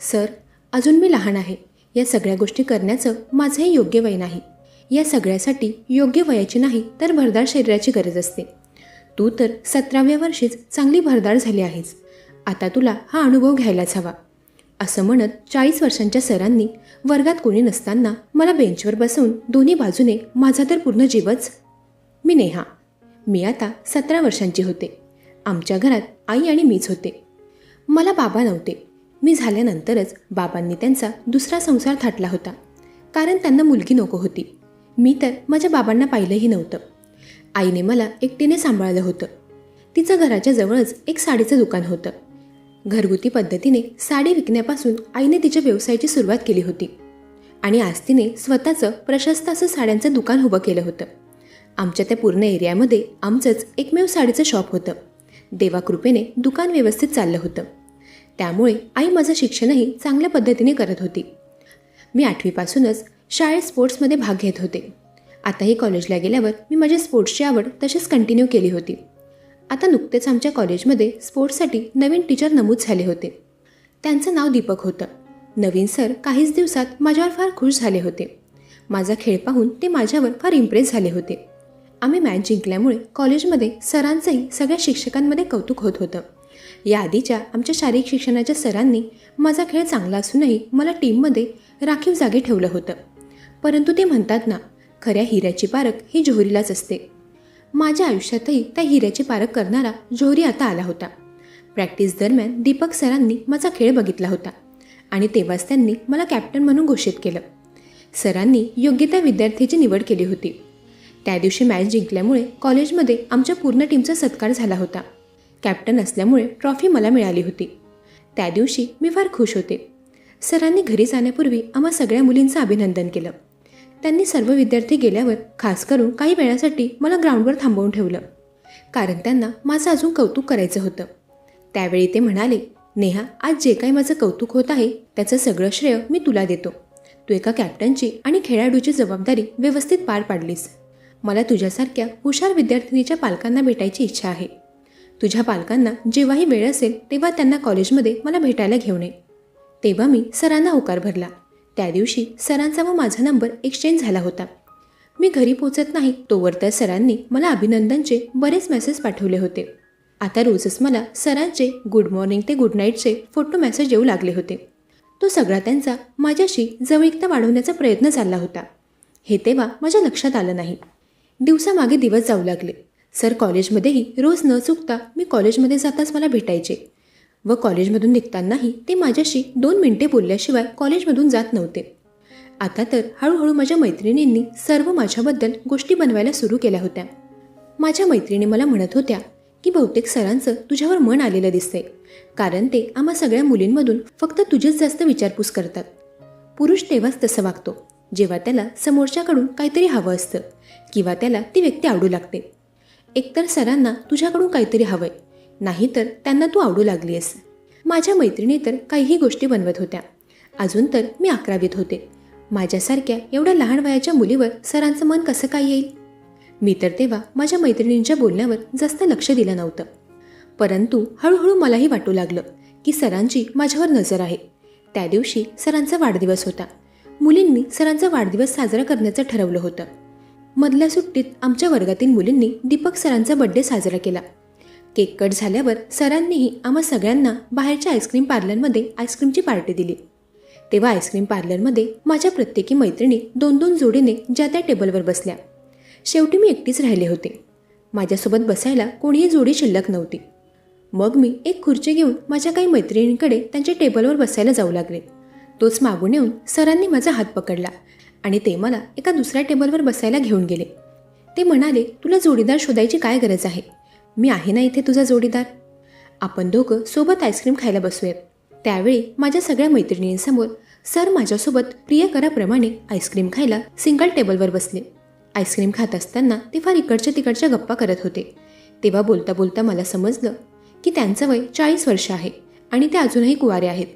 Sir अजून मी लहान आहे. या सगळ्या गोष्टी करण्याचं माझंही योग्य वय नाही. या सगळ्यासाठी योग्य वयाची नाही तर भरदार शरीराची गरज असते. तू तर सतराव्या वर्षीच चांगली भरदार झाली आहेस. आता तुला हा अनुभव घ्यायलाच हवा. असं म्हणत चाळीस वर्षांच्या सरांनी वर्गात कोणी नसताना मला बेंचवर बसवून दोन्ही बाजूने माझा तर पूर्ण जीवच मी नेहा. मी आता सतरा वर्षांची होते. आमच्या घरात आई आणि मीच होते. मला बाबा नव्हते. मी झाल्यानंतरच बाबांनी त्यांचा दुसरा संसार थाटला होता. कारण त्यांना मुलगी नको होती. मी तर माझ्या बाबांना पाहिलंही नव्हतं. आईने मला एकटीने सांभाळलं होतं. तिचं घराच्या जवळच एक साडीचं दुकान होतं. घरगुती पद्धतीने साडी विकण्यापासून आईने तिच्या व्यवसायाची सुरुवात केली होती. आणि आज तिने स्वतःचं प्रशस्त असं साड्यांचं दुकान उभं केलं होतं. आमच्या त्या पूर्ण एरियामध्ये आमचंच एकमेव साडीचं शॉप होतं. देवाकृपेने दुकान व्यवस्थित चाललं होतं. त्यामुळे आई माझं शिक्षणही चांगल्या पद्धतीने करत होती. मी आठवीपासूनच शाळेत स्पोर्ट्समध्ये भाग घेत होते. आताही कॉलेजला गेल्यावर मी माझी स्पोर्ट्सची आवड तशीच कंटिन्यू केली होती. आता नुकतेच आमच्या कॉलेजमध्ये स्पोर्ट्ससाठी नवीन टीचर नमूद झाले होते. त्यांचं नाव दीपक होतं. नवीन सर काहीच दिवसात माझ्यावर फार खुश झाले होते. माझा खेळ पाहून ते माझ्यावर फार इम्प्रेस झाले होते. आम्ही मॅच जिंकल्यामुळे कॉलेजमध्ये सरांचंही सगळ्या शिक्षकांमध्ये कौतुक होत होतं. या आधीच्या आमच्या शारीरिक शिक्षणाच्या सरांनी माझा खेळ चांगला असूनही मला टीममध्ये राखीव जागी ठेवलं होतं. परंतु ते म्हणतात ना खऱ्या हिऱ्याची पारख ही जोहरीलाच असते. माझ्या आयुष्यातही त्या हिऱ्याची पारख करणारा जोहरी आता आला होता. प्रॅक्टिस दरम्यान दीपक सरांनी माझा खेळ बघितला होता आणि तेव्हाच त्यांनी मला कॅप्टन म्हणून घोषित केलं. सरांनी योग्य त्या विद्यार्थ्याची निवड केली होती. त्या दिवशी मॅच जिंकल्यामुळे कॉलेजमध्ये आमच्या पूर्ण टीमचा सत्कार झाला होता. कॅप्टन असल्यामुळे ट्रॉफी मला मिळाली होती. त्या दिवशी मी फार खुश होते. सरांनी घरी जाण्यापूर्वी आम्हा सगळ्या मुलींचं अभिनंदन केलं. त्यांनी सर्व विद्यार्थी गेल्यावर खास करून काही वेळासाठी मला ग्राउंडवर थांबवून ठेवलं. कारण त्यांना माझं अजून कौतुक करायचं होतं. त्यावेळी ते म्हणाले नेहा आज जे काही माझं कौतुक होत आहे त्याचं सगळं श्रेय मी तुला देतो. तू एका कॅप्टनची आणि खेळाडूची जबाबदारी व्यवस्थित पार पाडलीस. मला तुझ्यासारख्या हुशार विद्यार्थिनीच्या पालकांना भेटायची इच्छा आहे. तुझ्या पालकांना जेव्हाही वेळ असेल तेव्हा त्यांना कॉलेजमध्ये मला भेटायला घेऊन ये. तेव्हा मी सरांना होकार भरला. त्या दिवशी सरांचा व माझा नंबर एक्सचेंज झाला होता. मी घरी पोचत नाही तोवर त्या सरांनी मला अभिनंदनचे बरेच मेसेज पाठवले होते. आता रोजच मला सरांचे गुड मॉर्निंग ते गुड नाईटचे फोटो मेसेज येऊ लागले होते. तो सगळा त्यांचा माझ्याशी जवळीकता वाढवण्याचा प्रयत्न चालला होता. हे तेव्हा माझ्या लक्षात आलं नाही. दिवसामागे दिवस जाऊ लागले. सर कॉलेजमध्येही रोज न चुकता मी कॉलेजमध्ये जाताच मला भेटायचे. व कॉलेजमधून निघतानाही ते माझ्याशी दोन मिनिटे बोलल्याशिवाय कॉलेजमधून जात नव्हते. आता तर हळूहळू माझ्या मैत्रिणींनी सर्व माझ्याबद्दल गोष्टी बनवायला सुरू केल्या होत्या. माझ्या मैत्रिणी मला म्हणत होत्या की बहुतेक सरांचं तुझ्यावर मन आलेलं दिसतंय. कारण ते आम्हा सगळ्या मुलींमधून फक्त तुझीच जास्त विचारपूस करतात. पुरुष तेव्हाच तसं वागतो. जेव्हा त्याला समोरच्याकडून काहीतरी हवं असतं किंवा त्याला ती व्यक्ती आवडू लागते. एकतर सरांना तुझ्याकडून काहीतरी हवंय. नाहीतर त्यांना तू आवडू लागली आहेस माझ्या मैत्रिणी तर काहीही गोष्टी बनवत होत्या. अजून तर मी अकरावीत होते. माझ्यासारख्या एवढ्या लहान वयाच्या मुलीवर सरांचं मन कसं काय येईल? मी तर तेव्हा माझ्या मैत्रिणींच्या बोलण्यावर जास्त लक्ष दिलं नव्हतं. परंतु हळूहळू मलाही वाटू लागलं की सरांची माझ्यावर नजर आहे. त्या दिवशी सरांचा वाढदिवस होता. मुलींनी सरांचा वाढदिवस साजरा करण्याचं ठरवलं होतं. मधल्या सुट्टीत आमच्या वर्गातील मुलींनी दीपक सरांचा बड्डे साजरा केला. केक कट झाल्यावर सरांनीही आम्हा सगळ्यांना बाहेरच्या आईस्क्रीम पार्लरमध्ये आईस्क्रीमची पार्टी दिली. तेव्हा आईस्क्रीम पार्लरमध्ये माझ्या प्रत्येकी मैत्रिणी दोन दोन जोडीने ज्या त्या टेबलवर बसल्या. शेवटी मी एकटीच राहिले होते. माझ्यासोबत बसायला कोणीही जोडी शिल्लक नव्हती. मग मी एक खुर्ची घेऊन माझ्या काही मैत्रिणींकडे त्यांच्या टेबलवर बसायला जाऊ लागले. तोच मागून येऊन सरांनी माझा हात पकडला. आणि ते मला एका दुसऱ्या टेबलवर बसायला घेऊन गेले. ते म्हणाले तुला जोडीदार शोधायची काय गरज आहे? मी आहे ना इथे तुझा जोडीदार? आपण दोघं सोबत आईस्क्रीम खायला बसूयात. त्यावेळी माझ्या सगळ्या मैत्रिणींसमोर सर माझ्यासोबत प्रियकराप्रमाणे आईस्क्रीम खायला सिंगल टेबलवर बसले. आईस्क्रीम खात असताना ते फार इकडच्या तिकडच्या गप्पा करत होते. तेव्हा बोलता बोलता मला समजलं की त्यांचं वय चाळीस वर्ष आहे आणि ते अजूनही कुवारे आहेत.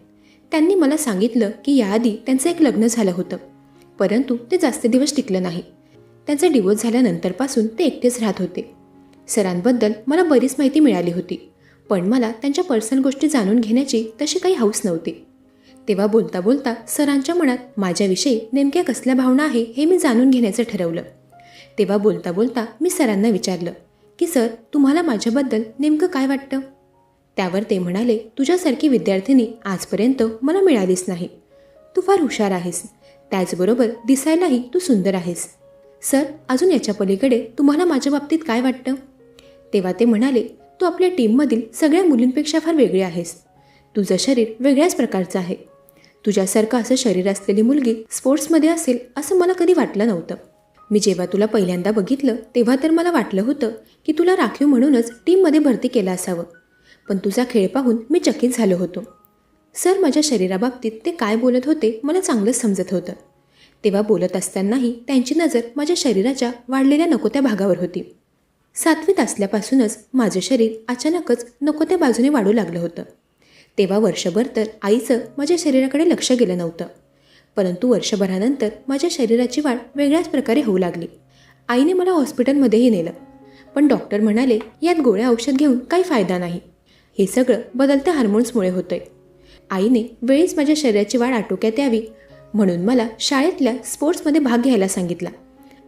त्यांनी मला सांगितलं की याआधी त्यांचं एक लग्न झालं होतं. परंतु ते जास्त दिवस टिकलं नाही. त्यांचा डिवोर्स झाल्यानंतरपासून ते एकटेच राहत होते. सरांबद्दल मला बरीच माहिती मिळाली होती पण मला त्यांच्या पर्सनल गोष्टी जाणून घेण्याची तशी काही हौस नव्हती. तेव्हा बोलता बोलता सरांच्या मनात माझ्याविषयी नेमक्या कसल्या भावना आहे हे मी जाणून घेण्याचं ठरवलं. तेव्हा बोलता बोलता मी सरांना विचारलं की सर तुम्हाला माझ्याबद्दल नेमकं काय वाटतं? त्यावर ते म्हणाले तुझ्यासारखी विद्यार्थिनी आजपर्यंत मला मिळालीच नाही. तू फार हुशार आहेस. त्याचबरोबर दिसायलाही तू सुंदर आहेस. सर अजून याच्या पलीकडे तुम्हाला माझ्या बाबतीत काय वाटतं? तेव्हा ते म्हणाले तू आपल्या टीममधील सगळ्या मुलींपेक्षा फार वेगळी आहेस. तुझं शरीर वेगळ्याच प्रकारचं आहे. तुझ्यासारखं असं शरीर असलेली मुलगी स्पोर्ट्समध्ये असेल असं मला कधी वाटलं नव्हतं. मी जेव्हा तुला पहिल्यांदा बघितलं तेव्हा तर मला वाटलं होतं की तुला राखीव म्हणूनच टीममध्ये भरती केलं असावं. पण तुझा खेळ पाहून मी चकित झालो होतो. सर माझ्या शरीराबाबतीत ते काय बोलत होते मला चांगलंच समजत होतं. तेव्हा बोलत असतानाही त्यांची नजर माझ्या शरीराच्या वाढलेल्या नको त्या भागावर होती. सातवीत असल्यापासूनच माझं शरीर अचानकच नको त्या बाजूने वाढू लागलं होतं. तेव्हा वर्षभर तर आईचं माझ्या शरीराकडे लक्ष गेलं नव्हतं. परंतु वर्षभरानंतर माझ्या शरीराची वाढ वेगळ्याच प्रकारे होऊ लागली. आईने मला हॉस्पिटलमध्येही नेलं. पण डॉक्टर म्हणाले यात गोळ्या औषध घेऊन काही फायदा नाही. हे सगळं बदलत्या हार्मोन्समुळे होतंय. आईने वेळीच माझ्या शरीराची वाढ आटोक्यात यावी म्हणून मला शाळेतल्या स्पोर्ट्समध्ये भाग घ्यायला सांगितला.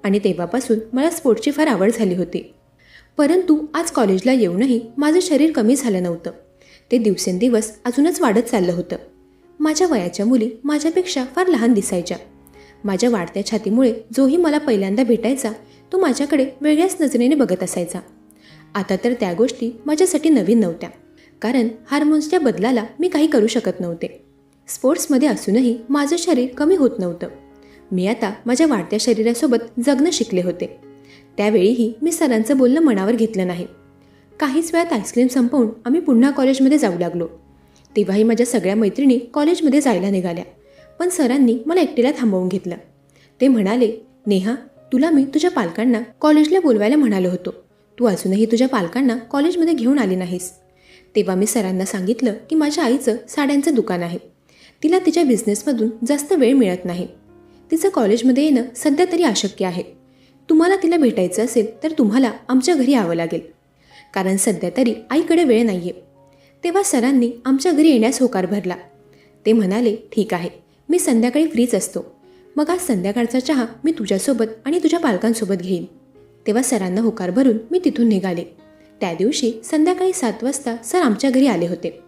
आणि तेव्हापासून मला स्पोर्ट्सची फार आवड झाली होती. परंतु आज कॉलेजला येऊनही माझं शरीर कमी झालं नव्हतं. ते दिवसेंदिवस अजूनच वाढत चाललं होतं. माझ्या वयाच्या मुली माझ्यापेक्षा फार लहान दिसायच्या. माझ्या वाढत्या छातीमुळे जोही मला पहिल्यांदा भेटायचा तो माझ्याकडे वेगळ्याच नजरेने बघत असायचा. आता तर त्या गोष्टी माझ्यासाठी नवीन नव्हत्या. कारण हार्मोन्सच्या बदलाला मी काही करू शकत नव्हते. स्पोर्ट्समध्ये असूनही माझं शरीर कमी होत नव्हतं. मी आता माझ्या वाढत्या शरीरासोबत जगणं शिकले होते. त्यावेळीही मी सरांचं बोलणं मनावर घेतलं नाही. काहीच वेळात आईस्क्रीम संपवून आम्ही पुन्हा कॉलेजमध्ये जाऊ लागलो. तेव्हाही माझ्या सगळ्या मैत्रिणी कॉलेजमध्ये जायला निघाल्या. पण सरांनी मला एकटीला थांबवून घेतलं. ते म्हणाले नेहा तुला मी तुझ्या पालकांना कॉलेजला बोलवायला म्हणालो होतो. तू अजूनही तुझ्या पालकांना कॉलेजमध्ये घेऊन आली नाहीस. तेव्हा मी सरांना सांगितलं की माझ्या आईचं साड्यांचं दुकान आहे. तिला तिच्या बिझनेसमधून जास्त वेळ मिळत नाही. तिचं कॉलेजमध्ये येणं सध्या तरी अशक्य आहे. तुम्हाला तिला भेटायचं असेल तर तुम्हाला आमच्या घरी यावं लागेल. कारण सध्या तरी आईकडे वेळ नाही आहे तेव्हा सरांनी आमच्या घरी येण्यास होकार भरला. ते म्हणाले ठीक आहे. मी संध्याकाळी फ्रीच असतो. मग आज संध्याकाळचा चहा मी तुझ्यासोबत आणि तुझ्या पालकांसोबत घेईन. तेव्हा सरांना होकार भरून मी तिथून निघाले. त्या दिवशी संध्याकाळी सात वाजता सर आमच्या घरी आले होते.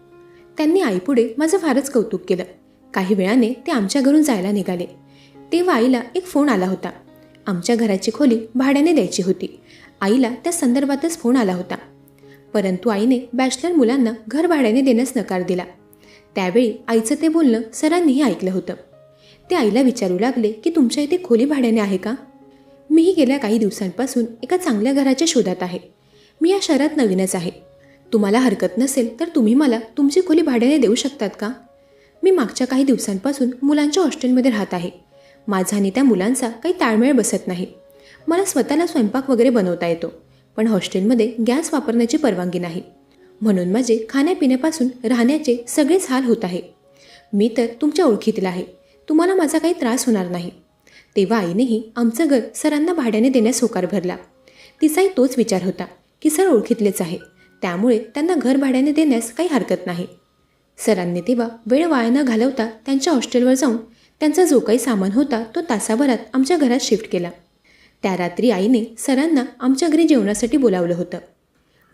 त्यांनी आईपुढे माझं फारच कौतुक केलं. काही वेळाने ते आमच्या घरून जायला निघाले. तेव्हा आईला एक फोन आला होता. आमच्या घराची खोली भाड्याने द्यायची होती. आईला त्या संदर्भातच फोन आला होता. परंतु आईने बॅचलर मुलांना घर भाड्याने देण्यास नकार दिला. त्यावेळी आईचं ते बोलणं सरांनीही ऐकलं होतं. ते आईला विचारू लागले की तुमच्या इथे खोली भाड्याने आहे का? मीही गेल्या काही दिवसांपासून एका चांगल्या घराच्या शोधात आहे. मी या शहरात नवीनच आहे. तुम्हाला हरकत नसेल तर तुम्ही मला तुमची खोली भाड्याने देऊ शकतात का? मी मागच्या काही दिवसांपासून मुलांच्या हॉस्टेलमध्ये राहत आहे. माझा आणि त्या मुलांचा काही ताळमेळ बसत नाही. मला स्वतःला स्वयंपाक वगैरे बनवता येतो पण हॉस्टेलमध्ये गॅस वापरण्याची परवानगी नाही. म्हणून माझे खाण्यापिण्यापासून राहण्याचे सगळेच हाल होत आहे. मी तर तुमच्या ओळखीतील आहे. तुम्हाला माझा काही त्रास होणार नाही. तेव्हा आईनेही आमचं घर सरांना भाड्याने देण्यास होकार भरला. तिचाही तोच विचार होता. की सर ओळखीतलेच आहे. त्यामुळे त्यांना घर भाड्याने देण्यास काही हरकत नाही. सरांनी तेव्हा वेळ वाया न घालवता त्यांच्या हॉस्टेलवर जाऊन त्यांचा जो काही सामान होता तो तासाभरात आमच्या घरात शिफ्ट केला. त्या रात्री आईने सरांना आमच्या घरी जेवणासाठी बोलावलं होतं.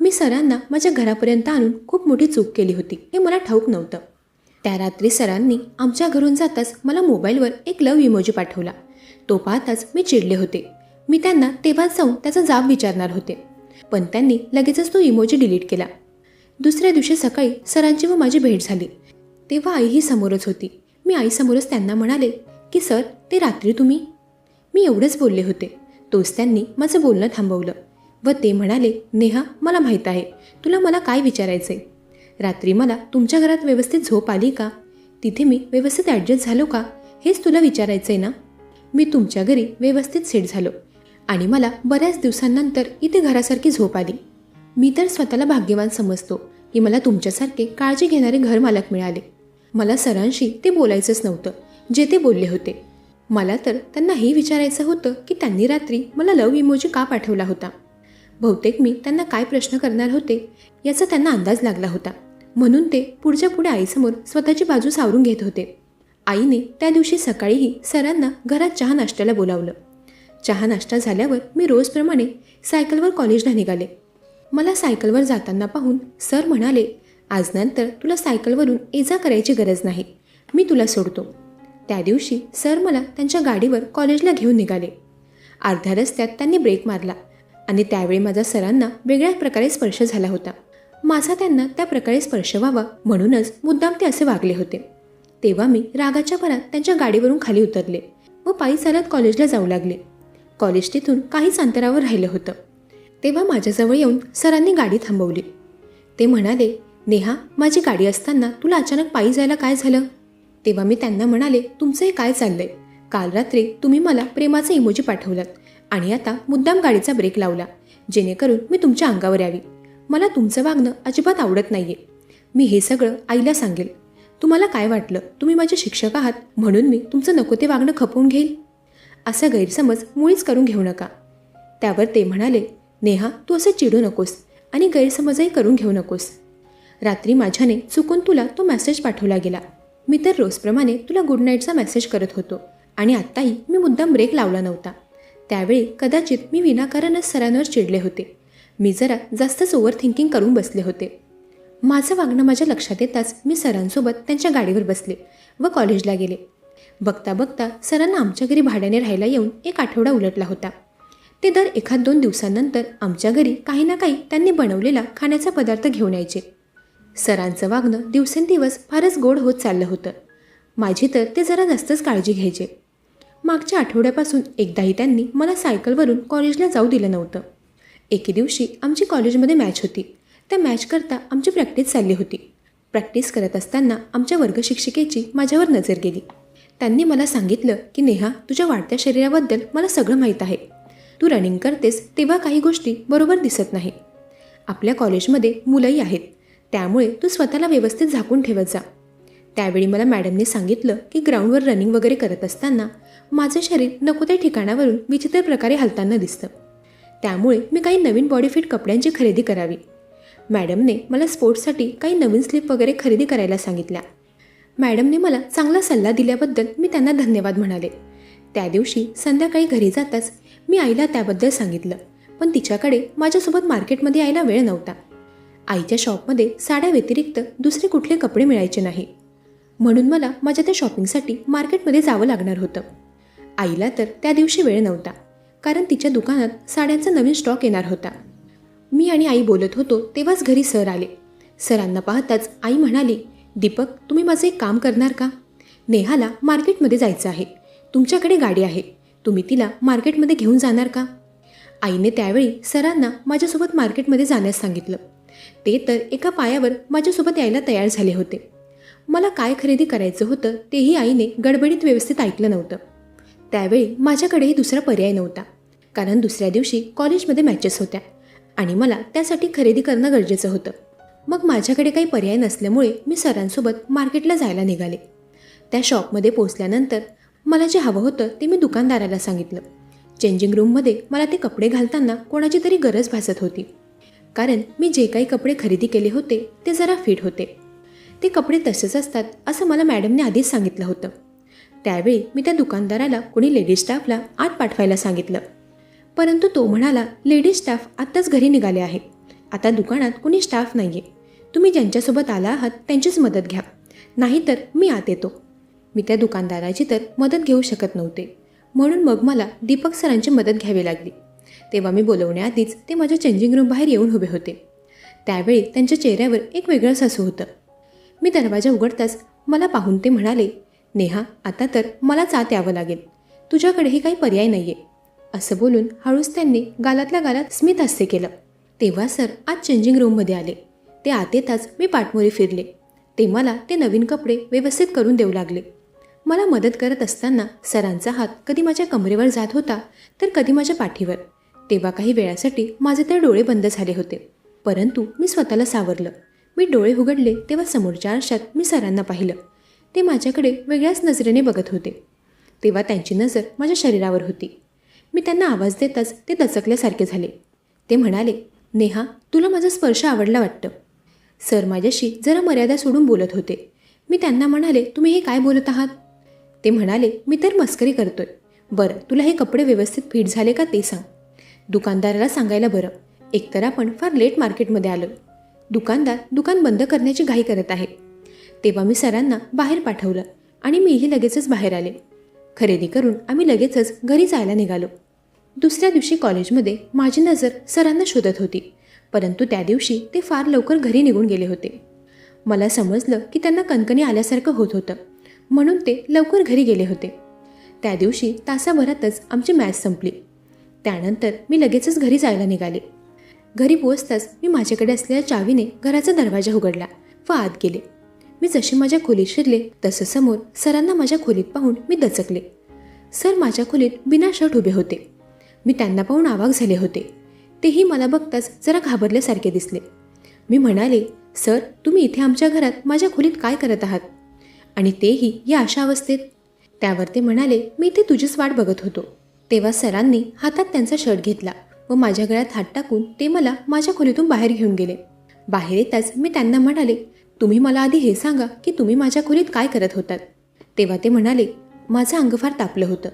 मी सरांना माझ्या घरापर्यंत आणून खूप मोठी चूक केली होती हे मला ठाऊक नव्हतं. त्या रात्री सरांनी आमच्या घरून जाताच मला मोबाईलवर एक लव इमोजी पाठवला. तो पाहताच मी चिडले होते. मी त्यांना तेव्हाच जाऊन त्याचा जाब विचारणार होते. पण त्यांनी लगेचच तो इमोजी डिलीट केला. दुसऱ्या दिवशी सकाळी सरांची व माझी भेट झाली. तेव्हा आईही समोरच होती. मी आईसमोरच त्यांना म्हणाले की सर ते रात्री तुम्ही? मी एवढंच बोलले होते. तोच त्यांनी माझं बोलणं थांबवलं. व ते म्हणाले नेहा मला माहीत आहे. तुला मला काय विचारायचं आहे रात्री मला तुमच्या घरात व्यवस्थित झोप आली का? तिथे मी व्यवस्थित ॲडजस्ट झालो का? हेच तुला विचारायचं आहे ना? मी तुमच्या घरी व्यवस्थित सेट झालो. आणि मला बऱ्याच दिवसांनंतर इथे घरासारखी झोप आली. मी तर स्वतःला भाग्यवान समजतो की मला तुमच्यासारखे काळजी घेणारे घरमालक मिळाले. मला सरांशी ते बोलायचंच नव्हतं जे ते बोलले होते. मला तर त्यांना हे विचारायचं होतं की त्यांनी रात्री मला लव इमोजी का पाठवला होता? बहुतेक मी त्यांना काय प्रश्न करणार होते याचा त्यांना अंदाज लागला होता. म्हणून ते पुढच्या पुढे आईसमोर स्वतःची बाजू सावरून घेत होते. आईने त्या दिवशी सकाळीही सरांना घरात चहा नाश्त्याला बोलावलं. चहा नाश्ता झाल्यावर मी रोजप्रमाणे सायकलवर कॉलेजला निघाले. मला सायकलवर जाताना पाहून सर म्हणाले आज नंतर तुला सायकलवरून ये जा करायची गरज नाही. मी तुला सोडतो. त्या दिवशी सर मला त्यांच्या गाडीवर कॉलेजला घेऊन निघाले. अर्ध्या रस्त्यात त्यांनी ब्रेक मारला आणि त्यावेळी माझा सरांना वेगळ्या प्रकारे स्पर्श झाला होता. माझा त्यांना त्या प्रकारे स्पर्श व्हावा म्हणूनच मुद्दाम ते असे वागले होते. तेव्हा मी रागाच्या भरात त्यांच्या गाडीवरून खाली उतरले व पायी चालत कॉलेजला जाऊ लागले. कॉलेज तिथून काहीच अंतरावर राहिलं होतं. तेव्हा माझ्याजवळ येऊन सरांनी गाडी थांबवली. ते म्हणाले नेहा माझी गाडी असताना तुला अचानक पायी जायला काय झालं? तेव्हा मी त्यांना म्हणाले तुमचं हे काय चाललंय? काल रात्री तुम्ही मला प्रेमाचा इमोजी पाठवलात आणि आता मुद्दाम गाडीचा ब्रेक लावला जेणेकरून मी तुमच्या अंगावर यावी. मला तुमचं वागणं अजिबात आवडत नाहीये. मी हे सगळं आईला सांगेल. तुम्हाला काय वाटलं? तुम्ही माझे शिक्षक आहात म्हणून मी तुमचं नको ते वागणं खपवून घेईल. असा गैरसमज मुळीच करून घेऊ नका. त्यावर ते म्हणाले नेहा तू असं चिडू नकोस आणि गैरसमजही करून घेऊ नकोस. रात्री माझ्याने चुकून तुला तो मेसेज पाठवला गेला. मी तर रोजप्रमाणे तुला गुड नाईटचा मेसेज करत होतो आणि आत्ताही मी मुद्दाम ब्रेक लावला नव्हता. त्यावेळी कदाचित मी विनाकारणच सरांवर चिडले होते. मी जरा जास्तच ओव्हर थिंकिंग करून बसले होते. माझं वागणं माझ्या लक्षात येताच मी सरांसोबत त्यांच्या गाडीवर बसले व कॉलेजला गेले. बघता बघता सरांना आमच्या घरी भाड्याने राहायला येऊन एक आठवडा उलटला होता. ते दर एखाद दोन दिवसांनंतर आमच्या घरी काही ना काही त्यांनी बनवलेला खाण्याचा पदार्थ घेऊन यायचे. सरांचं वागणं दिवसेंदिवस फारच गोड होत चाललं होतं. माझी तर ते जरा जास्तच काळजी घ्यायचे. मागच्या आठवड्यापासून एकदाही त्यांनी मला सायकलवरून कॉलेजला जाऊ दिलं नव्हतं. एके दिवशी आमची कॉलेजमध्ये मॅच होती. त्या मॅचकरता आमची प्रॅक्टिस चालली होती. प्रॅक्टिस करत असताना आमच्या वर्गशिक्षिकेची माझ्यावर नजर गेली. त्यांनी मला सांगितलं की नेहा तुझ्या वाढत्या शरीराबद्दल मला सगळं माहीत आहे. तू रनिंग करतेस तेव्हा काही गोष्टी बरोबर दिसत नाही. आपल्या कॉलेजमध्ये मुलंही आहेत. त्यामुळे तू स्वतःला व्यवस्थित झाकून ठेवत जा. त्यावेळी मला मॅडमने सांगितलं की ग्राउंडवर रनिंग वगैरे करत असताना माझं शरीर नको त्या ठिकाणावरून विचित्र प्रकारे हलताना दिसतं. त्यामुळे मी काही नवीन बॉडी फिट कपड्यांची खरेदी करावी. मॅडमने मला स्पोर्ट्ससाठी काही नवीन स्लिप वगैरे खरेदी करायला सांगितल्या. मॅडमने मला चांगला सल्ला दिल्याबद्दल मी त्यांना धन्यवाद म्हणाले. त्या दिवशी संध्याकाळी घरी जाताच मी आईला त्याबद्दल सांगितलं पण तिच्याकडे माझ्यासोबत मार्केटमध्ये यायला वेळ नव्हता. आईच्या शॉपमध्ये साड्या व्यतिरिक्त दुसरे कुठले कपडे मिळायचे नाही. म्हणून मला माझ्या त्या शॉपिंगसाठी मार्केटमध्ये जावं लागणार होतं. आईला तर त्या दिवशी वेळ नव्हता कारण तिच्या दुकानात साड्यांचा नवीन स्टॉक येणार होता. मी आणि आई बोलत होतो तेव्हाच घरी सर आले. सरांना पाहताच आई म्हणाली दीपक तुम्ही माझं एक काम करणार का? नेहाला मार्केटमध्ये जायचं आहे. तुमच्याकडे गाडी आहे. तुम्ही तिला मार्केटमध्ये घेऊन जाणार का? आईने त्यावेळी सरांना माझ्यासोबत मार्केटमध्ये जाण्यास सांगितलं. ते तर एका पायावर माझ्यासोबत यायला तयार झाले होते. मला काय खरेदी करायचं होतं तेही आईने गडबडीत व्यवस्थित ऐकलं नव्हतं. त्यावेळी माझ्याकडेही दुसरा पर्याय नव्हता. कारण दुसऱ्या दिवशी कॉलेजमध्ये मॅचेस होत्या आणि मला त्यासाठी खरेदी करणं गरजेचं होतं. मग माझ्याकडे काही पर्याय नसल्यामुळे मी सरांसोबत मार्केटला जायला निघाले. त्या शॉपमध्ये पोचल्यानंतर मला जे हवं होतं ते मी दुकानदाराला सांगितलं. चेंजिंग रूममध्ये मला ते कपडे घालताना कोणाची तरी गरज भासत होती. कारण मी जे काही कपडे खरेदी केले होते ते जरा फिट होते. ते कपडे तसेच असतात असं मला मॅडमने आधीच सांगितलं होतं. त्यावेळी मी त्या दुकानदाराला कोणी लेडीज स्टाफला आत पाठवायला सांगितलं. परंतु तो म्हणाला लेडीज स्टाफ आत्ताच घरी निघाले आहे आता दुकानात कुणी स्टाफ नाही आहे तुम्ही ज्यांच्यासोबत आला आहात त्यांचीच मदत घ्या. नाहीतर मी आत येतो. मी त्या दुकानदाराची तर मदत घेऊ शकत नव्हते. म्हणून मग मला दीपक सरांची मदत घ्यावी लागली. तेव्हा मी बोलवण्याआधीच ते माझ्या चेंजिंग रूम बाहेर येऊन उभे होते. त्यावेळी त्यांच्या चेहऱ्यावर एक वेगळंच असं होतं. मी दरवाजा उघडताच मला पाहून ते म्हणाले नेहा आता तर मला आत यावं लागेल. तुझ्याकडेही काही पर्याय नाही आहे असं बोलून हळूच त्यांनी गालातल्या गालात स्मित हास्य केलं. तेव्हा सर आज चेंजिंग रूममध्ये आले. ते आत येताच मी पाठमोरी फिरले. ते मला ते नवीन कपडे व्यवस्थित करून देऊ लागले. मला मदत करत असताना सरांचा हात कधी माझ्या कमरेवर जात होता तर कधी माझ्या पाठीवर. तेव्हा काही वेळासाठी माझे तर डोळे बंद झाले होते. परंतु मी स्वतःला सावरलं. मी डोळे उघडले तेव्हा समोरच्या आरशात मी सरांना पाहिलं. ते माझ्याकडे वेगळ्याच नजरेने बघत होते. तेव्हा त्यांची नजर माझ्या शरीरावर होती. मी त्यांना आवाज देताच ते दचकल्यासारखे झाले. ते म्हणाले नेहा तुला माझा स्पर्श आवडला वाटतं. सर माझ्याशी जरा मर्यादा सोडून बोलत होते. मी त्यांना म्हणाले तुम्ही हे काय बोलत आहात? ते म्हणाले मी तर मस्करी करतोय. बरं तुला हे कपडे व्यवस्थित फिट झाले का ते सांग. दुकानदाराला सांगायला बरं. एकतर आपण फार लेट मार्केटमध्ये आलो दुकानदार दुकान बंद करण्याची घाई करत आहे. तेव्हा मी सरांना बाहेर पाठवलं आणि मीही लगेचच बाहेर आले. खरेदी करून आम्ही लगेचच घरी जायला निघालो. दुसऱ्या दिवशी कॉलेजमध्ये माझी नजर सरांना शोधत होती. परंतु त्या दिवशी ते फार लवकर घरी निघून गेले होते. मला समजलं की त्यांना कणकणी आल्यासारखं होत होतं. म्हणून ते लवकर घरी गेले होते. त्या दिवशी तासाभरातच आमची मॅच संपली. त्यानंतर मी लगेचच घरी जायला निघाले. घरी पोहोचताच मी माझ्याकडे असलेल्या चावीने घराचा दरवाजा उघडला व आत गेले. मी जशी माझ्या खोलीत शिरले तसं समोर सरांना माझ्या खोलीत पाहून मी दचकले. सर माझ्या खोलीत बिना शर्ट उभे होते. मी त्यांना पाहून आवाक झाले होते. तेही मला बघताच जरा घाबरल्यासारखे दिसले. मी म्हणाले सर तुम्ही इथे आमच्या घरात माझ्या खोलीत काय करत आहात? आणि तेही या अशा अवस्थेत. त्यावर ते म्हणाले मी इथे तुझीच वाट बघत होतो. तेव्हा सरांनी हातात त्यांचा शर्ट घेतला व माझ्या गळ्यात हात टाकून ते मला माझ्या खोलीतून बाहेर घेऊन गेले. बाहेर येताच मी त्यांना म्हणाले तुम्ही मला आधी हे सांगा की तुम्ही माझ्या खोलीत काय करत होतात? तेव्हा ते म्हणाले माझं अंग फार तापलं होतं.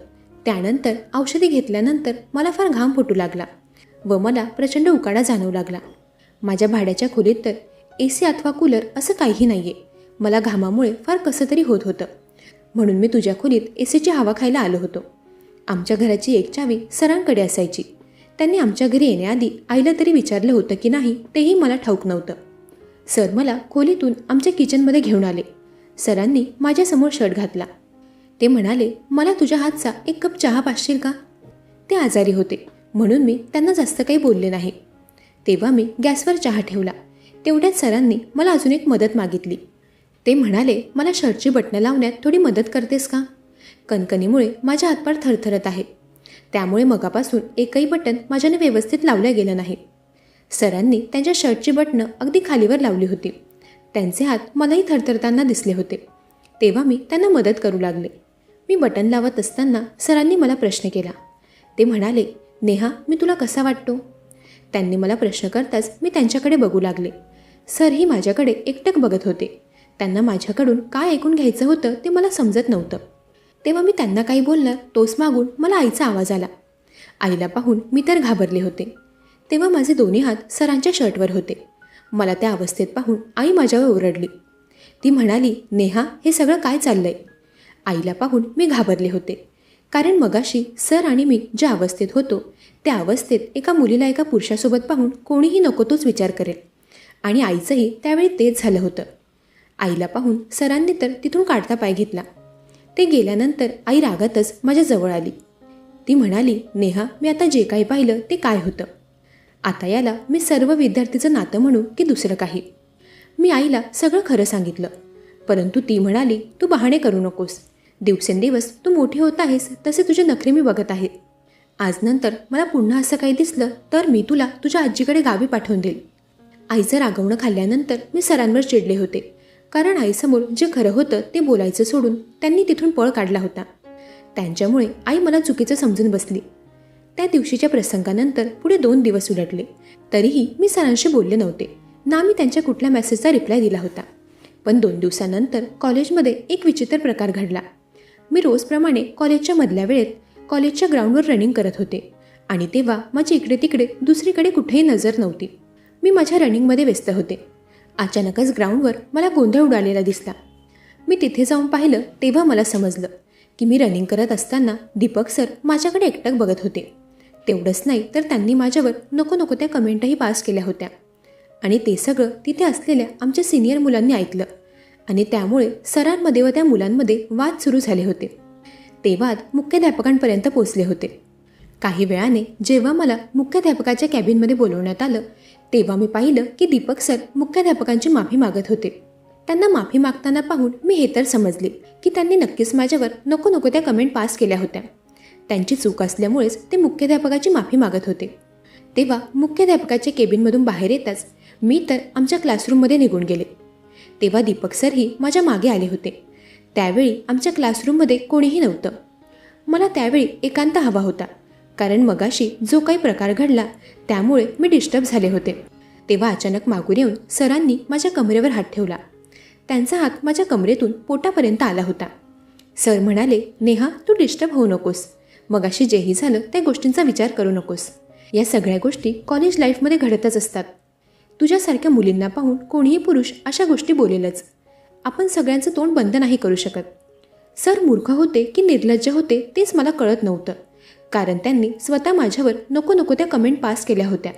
त्यानंतर औषधी घेतल्यानंतर मला फार घाम फुटू लागला व मला प्रचंड उकाडा जाणवू लागला. माझ्या भाड्याच्या खोलीत तर ए सी अथवा कूलर असं काहीही नाही आहे मला घामामुळे फार कसं तरी होत होतं. म्हणून मी तुझ्या खोलीत ए सीची हवा खायला आलो होतो. आमच्या घराची एक चावी सरांकडे असायची. त्यांनी आमच्या घरी येण्याआधी आईला तरी विचारलं होतं की नाही तेही मला ठाऊक नव्हतं. सर मला खोलीतून आमच्या किचनमध्ये घेऊन आले. सरांनी माझ्यासमोर शर्ट घातला. ते म्हणाले मला तुझ्या हातचा एक कप चहा पाचशील का? ते आजारी होते. म्हणून मी त्यांना जास्त काही बोलले नाही. तेव्हा मी गॅसवर चहा ठेवला. तेवढ्यात सरांनी मला अजून एक मदत मागितली. ते म्हणाले मला शर्टची बटणं लावण्यात थोडी मदत करतेस का? कणकणीमुळे माझ्या हातपार थरथरत आहे. त्यामुळे मगापासून एकही बटन माझ्याने व्यवस्थित लावलं गेलं नाही. सरांनी त्यांच्या शर्टची बटणं अगदी खालीवर लावली होती. त्यांचे हात मलाही थरथरताना दिसले होते. तेव्हा मी त्यांना मदत करू लागले. मी बटन लावत असताना सरांनी मला प्रश्न केला. ते म्हणाले नेहा मी तुला कसा वाटतो? त्यांनी मला प्रश्न करताच मी त्यांच्याकडे बघू लागले. सरही माझ्याकडे एकटक बघत होते. त्यांना माझ्याकडून काय ऐकून घ्यायचं होतं ते मला समजत नव्हतं. तेव्हा मी त्यांना काही बोलणार तोच मागून मला आईचा आवाज आला. आईला पाहून मी तर घाबरले होते. तेव्हा माझे दोन्ही हात सरांच्या शर्टवर होते. मला त्या अवस्थेत पाहून आई माझ्यावर ओरडली. ती म्हणाली नेहा हे सगळं काय चाललंय? आईला पाहून मी घाबरले होते. कारण मगाशी सर आणि मी ज्या अवस्थेत होतो त्या अवस्थेत एका मुलीला एका पुरुषासोबत पाहून कोणीही नको तोच विचार करेल. आणि आईचंही त्यावेळी तेच झालं होतं. आईला पाहून सरांनी तर तिथून काढता पाय घेतला. ते गेल्यानंतर आई रागातच माझ्या जवळ आली. ती म्हणाली नेहा मी आता जे काही पाहिलं ते काय होतं? आता याला मी सर्व विद्यार्थीचं नातं म्हणू की दुसरं काही? मी आईला सगळं खरं सांगितलं. परंतु ती म्हणाली तू बहाणे करू नकोस. दिवसेंदिवस तू मोठी होत आहेस तसे तुझे नखरे मी बघत आहे. आज नंतर मला पुन्हा असं काही दिसलं तर मी तुला तुझ्या आजीकडे गावी पाठवून देईल. आईचं रागवणं खाल्ल्यानंतर मी सरांवर चिडले होते. कारण आईसमोर जे खरं होतं ते बोलायचं सोडून त्यांनी तिथून पळ काढला होता. त्यांच्यामुळे आई मला चुकीचं समजून बसली. त्या दिवशीच्या प्रसंगानंतर पुढे दोन दिवस उलटले. तरीही मी सरांशी बोलले नव्हते. ना मी त्यांच्या कुठल्या मेसेजचा रिप्लाय दिला होता. पण दोन दिवसानंतर कॉलेजमध्ये एक विचित्र प्रकार घडला. मी रोजप्रमाणे कॉलेजच्या मधल्या वेळेत कॉलेजच्या ग्राउंडवर रनिंग करत होते. आणि तेव्हा माझी इकडे तिकडे दुसरीकडे कुठेही नजर नव्हती. मी माझ्या रनिंगमध्ये व्यस्त होते. अचानकच ग्राउंडवर मला गोंधळ उडालेला दिसला. मी तिथे जाऊन पाहिलं तेव्हा मला समजलं की मी रनिंग करत असताना दीपक सर माझ्याकडे एकटक बघत होते. तेवढंच नाही तर त्यांनी माझ्यावर नको नको त्या कमेंटही पास केल्या होत्या. आणि ते सगळं तिथे असलेल्या आमच्या सिनियर मुलांनी ऐकलं. आणि त्यामुळे सरांमध्ये व त्या मुलांमध्ये वाद सुरू झाले होते. ते वाद मुख्याध्यापकांपर्यंत पोचले होते. काही वेळाने जेव्हा मला मुख्याध्यापकाच्या कॅबिनमध्ये बोलवण्यात आलं तेव्हा मी पाहिलं की दीपक सर मुख्याध्यापकांची माफी मागत होते. त्यांना माफी मागताना पाहून मी हे तर समजले की त्यांनी नक्कीच माझ्यावर नको नको त्या कमेंट पास केल्या होत्या. त्यांची चूक असल्यामुळेच ते मुख्याध्यापकाची माफी मागत होते. तेव्हा मुख्याध्यापकाच्या केबिनमधून बाहेर येताच मी तर आमच्या क्लासरूममध्ये निघून गेले. तेव्हा दीपक सरही माझ्या मागे आले होते. त्यावेळी आमच्या क्लासरूममध्ये कोणीही नव्हतं. मला त्यावेळी एकांत हवा होता कारण मगाशी जो काही प्रकार घडला त्यामुळे मी डिस्टर्ब झाले होते. तेव्हा अचानक मागून येऊन सरांनी माझ्या कमरेवर हात ठेवला. त्यांचा हात माझ्या कमरेतून पोटापर्यंत आला होता. सर म्हणाले नेहा तू डिस्टर्ब होऊ नकोस. मगाशी जेही झालं त्या गोष्टींचा विचार करू नकोस. या सगळ्या गोष्टी कॉलेज लाईफमध्ये घडतच असतात. तुझ्यासारख्या मुलींना पाहून कोणीही पुरुष अशा गोष्टी बोलेलच. आपण सगळ्यांचं तोंड बंद नाही करू शकत. सर मूर्ख होते की निर्लज्ज होते तेच मला कळत नव्हतं. कारण त्यांनी स्वतः माझ्यावर नको नको त्या कमेंट पास केल्या होत्या.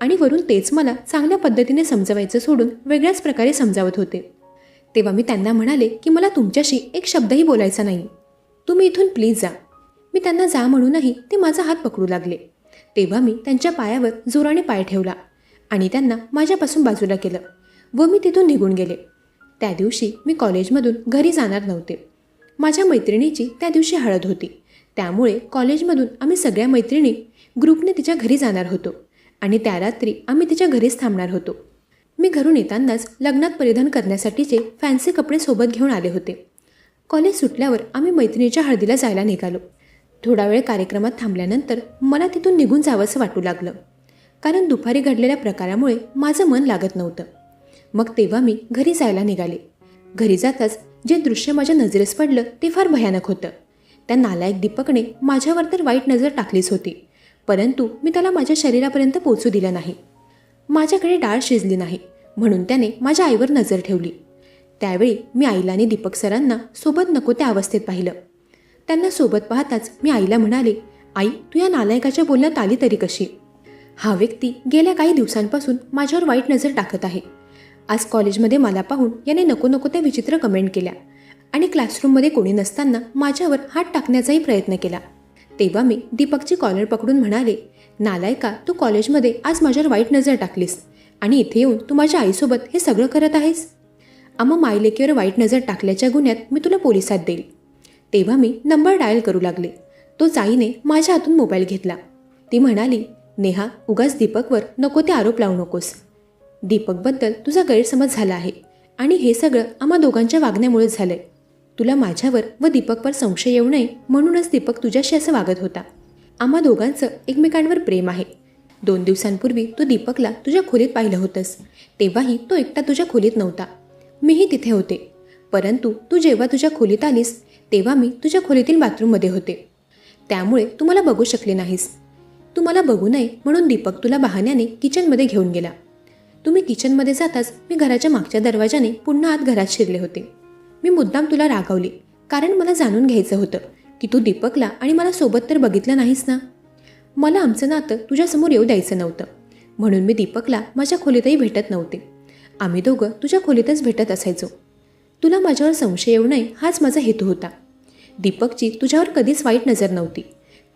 आणि वरून तेच मला चांगल्या पद्धतीने समजवायचं सोडून वेगळ्याच प्रकारे समजावत होते. तेव्हा मी त्यांना म्हणाले की मला तुमच्याशी एक शब्दही बोलायचा नाही. तुम्ही इथून प्लीज जा. मी त्यांना जा म्हणूनही ते माझा हात पकडू लागले. तेव्हा मी त्यांच्या पायावर जोराने पाय ठेवला. आणि त्यांना माझ्यापासून बाजूला केलं व मी तिथून निघून गेले. त्या दिवशी मी कॉलेजमधून घरी जाणार नव्हते. माझ्या मैत्रिणीची त्या दिवशी हळद होती. त्यामुळे कॉलेजमधून आम्ही सगळ्या मैत्रिणी ग्रुपने तिच्या घरी जाणार होतो आणि त्या रात्री आम्ही तिच्या घरीच थांबणार होतो. मी घरून येतानाच लग्नात परिधान करण्यासाठीचे फॅन्सी कपडे सोबत घेऊन आले होते. कॉलेज सुटल्यावर आम्ही मैत्रिणीच्या हळदीला जायला निघालो. थोडा वेळ कार्यक्रमात थांबल्यानंतर मला तिथून निघून जावंसं वाटू लागलं. कारण दुपारी घडलेल्या प्रकारामुळे माझं मन लागत नव्हतं. मग तेव्हा मी घरी जायला निघाले. घरी जाताच जे दृश्य माझ्या नजरेस पडलं ते फार भयानक होतं. त्या नालायक दीपकने माझ्यावर तर वाईट नजर टाकलीच होती परंतु मी त्याला माझ्या शरीरापर्यंत पोचू दिलं नाही. माझ्याकडे डाळ शिजली नाही म्हणून त्याने माझ्या आईवर नजर ठेवली. त्यावेळी मी आईला आणि दीपक सरांना सोबत नको त्या अवस्थेत पाहिलं. त्यांना सोबत पाहताच मी आईला म्हणाले आई तू या नालायकाच्या बोलण्यात आली तरी कशी? हा व्यक्ती गेल्या काही दिवसांपासून माझ्यावर वाईट नजर टाकत आहे. आज कॉलेजमध्ये मला पाहून याने नको नको त्या विचित्र कमेंट केल्या आणि क्लासरूममध्ये कोणी नसताना माझ्यावर हात टाकण्याचाही प्रयत्न केला. तेव्हा मी दीपकची कॉलर पकडून म्हणाले नालायका तू कॉलेजमध्ये आज माझ्यावर वाईट नजर टाकलीस आणि इथे येऊन तू माझ्या आईसोबत हे सगळं करत आहेस? आम्हा मायलेकीवर वाईट नजर टाकल्याच्या गुन्ह्यात मी तुला पोलिसात देईल. तेव्हा मी नंबर डायल करू लागले. तो जाईने माझ्या हातून मोबाईल घेतला. ती म्हणाली नेहा उगाच दीपकवर नको ते आरोप लावू नकोस. दीपकबद्दल तुझा गैरसमज झाला आहे आणि हे सगळं आम्हा दोघांच्या वागण्यामुळेच झालंय. तुला माझ्यावर व दीपकवर संशय येऊ नये म्हणूनच दीपक तुझ्याशी असं वागत होता. आम्हा दोघांचं एकमेकांवर प्रेम आहे. दोन दिवसांपूर्वी तू दीपकला तुझ्या खोलीत पाहिलं होतंस. तेव्हाही तो एकटा तुझ्या खोलीत नव्हता. मीही तिथे होते. परंतु तू जेव्हा तुझ्या खोलीत आलीस तेव्हा मी तुझ्या खोलीतील बाथरूममध्ये होते. त्यामुळे तू मला बघू शकले नाहीस. तू मला बघू नये म्हणून दीपक तुला बहाण्याने किचनमध्ये घेऊन गेला. तुम्ही किचनमध्ये जाताच मी घराच्या मागच्या दरवाजाने पुन्हा आत घरात शिरले होते. मी मुद्दाम तुला रागावले कारण मला जाणून घ्यायचं होतं की तू दीपकला आणि मला सोबत तर बघितलं नाहीस ना? मला आमचं नातं तुझ्यासमोर येऊ द्यायचं नव्हतं म्हणून मी दीपकला माझ्या खोलीतही भेटत नव्हते. आम्ही दोघं तुझ्या खोलीतच भेटत असायचो. तुला माझ्यावर संशय येऊ नये हाच माझा हेतू होता. दीपकची तुझ्यावर कधीच वाईट नजर नव्हती.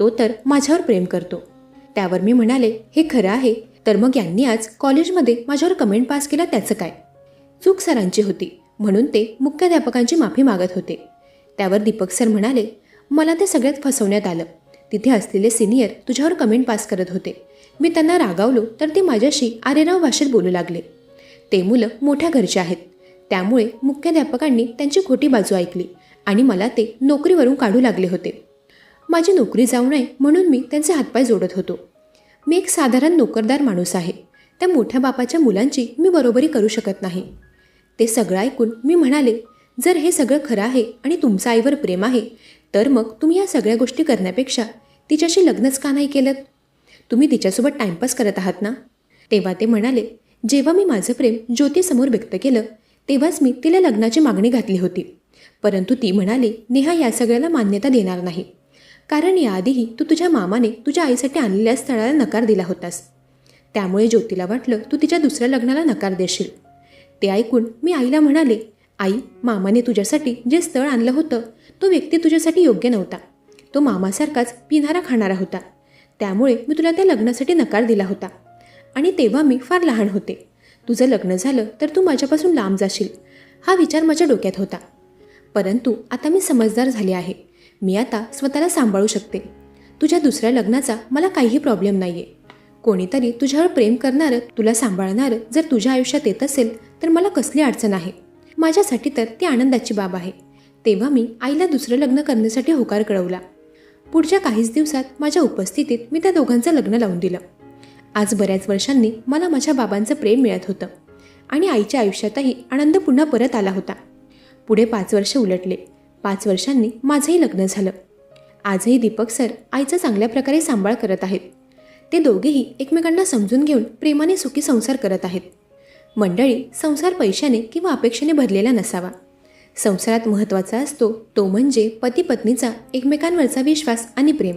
तो तर माझ्यावर प्रेम करतो. त्यावर मी म्हणाले हे खरं आहे. तर मग यांनी आज कॉलेजमध्ये माझ्यावर कमेंट पास केला त्याचं काय? चूक सरांची होती म्हणून ते मुख्याध्यापकांची माफी मागत होते. त्यावर दीपक सर म्हणाले मला ते सगळ्यात फसवण्यात आलं. तिथे असलेले सिनियर तुझ्यावर कमेंट पास करत होते. मी त्यांना रागावलो तर ते माझ्याशी आरेराव भाषेत बोलू लागले. ते मुलं मोठ्या घरचे आहेत. त्यामुळे मुख्याध्यापकांनी त्यांची खोटी बाजू ऐकली आणि मला ते नोकरीवरून काढू लागले होते. माझी नोकरी जाऊ नये म्हणून मी त्यांचे हातपाय जोडत होतो. मी एक साधारण नोकरदार माणूस आहे. त्या मोठ्या बापाच्या मुलांची मी बरोबरी करू शकत नाही. ते सगळं ऐकून मी म्हणाले जर हे सगळं खरं आहे आणि तुमचं आईवर प्रेम आहे तर मग तुम्ही या सगळ्या गोष्टी करण्यापेक्षा तिच्याशी लग्नच का नाही केलं तुम्ही तिच्यासोबत टाईमपास करत आहात ना? तेव्हा ते म्हणाले जेव्हा मी माझं प्रेम ज्योतीसमोर व्यक्त केलं तेव्हाच मी तिला लग्नाची मागणी घातली होती. परंतु ती म्हणाली नेहा या सगळ्याला मान्यता देणार नाही. कारण याआधीही तू तुझ्या मामाने तुझ्या आईसाठी आणलेल्या स्थळाला नकार दिला होतास. त्यामुळे ज्योतीला वाटलं तू तिच्या दुसऱ्या लग्नाला नकार देशील. ते ऐकून मी आईला म्हणाले आई मामाने तुझ्यासाठी जे स्थळ आणलं होतं तो व्यक्ती तुझ्यासाठी योग्य नव्हता. तो मामासारखाच पिणारा खाणारा होता. त्यामुळे मी तुला त्या लग्नासाठी नकार दिला होता. आणि तेव्हा मी फार लहान होते. तुझं लग्न झालं तर तू माझ्यापासून लांब जाशील. हा विचार माझ्या डोक्यात होता. परंतु आता मी समजदार झाले आहे. मी आता स्वतःला सांभाळू शकते. तुझ्या दुसऱ्या लग्नाचा मला काहीही प्रॉब्लेम नाही आहे कोणीतरी तुझ्यावर प्रेम करणारं तुला सांभाळणारं जर तुझ्या आयुष्यात येत असेल तर मला कसली अडचण आहे? माझ्यासाठी तर ती आनंदाची बाब आहे. तेव्हा मी आईला दुसरं लग्न करण्यासाठी होकार कळवला. पुढच्या काहीच दिवसात माझ्या उपस्थितीत मी त्या दोघांचं लग्न लावून दिलं. आज बऱ्याच वर्षांनी मला माझ्या बाबांचं प्रेम मिळत होतं आणि आईच्या आयुष्यातही आनंद पुन्हा परत आला होता. पुढे पाच वर्ष उलटले. पाच वर्षांनी माझंही लग्न झालं. आजही दीपक सर आईचा चांगल्या प्रकारे सांभाळ करत आहेत. ते दोघेही एकमेकांना समजून घेऊन प्रेमाने सुखी संसार करत आहेत. मंडळी संसार पैशाने किंवा अपेक्षेने भरलेला नसावा. संसारात महत्त्वाचा असतो तो म्हणजे पती पत्नीचा एकमेकांवरचा विश्वास आणि प्रेम.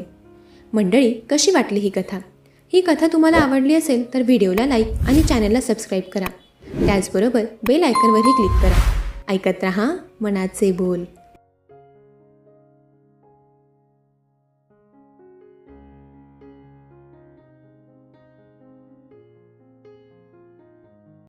मंडळी कशी वाटली ही कथा? ही कथा तुम्हाला आवडली असेल तर व्हिडिओला लाईक आणि चॅनलला सबस्क्राईब करा. त्याचबरोबर बेल आयकनवरही क्लिक करा. ऐकत रहा मनाचे बोल.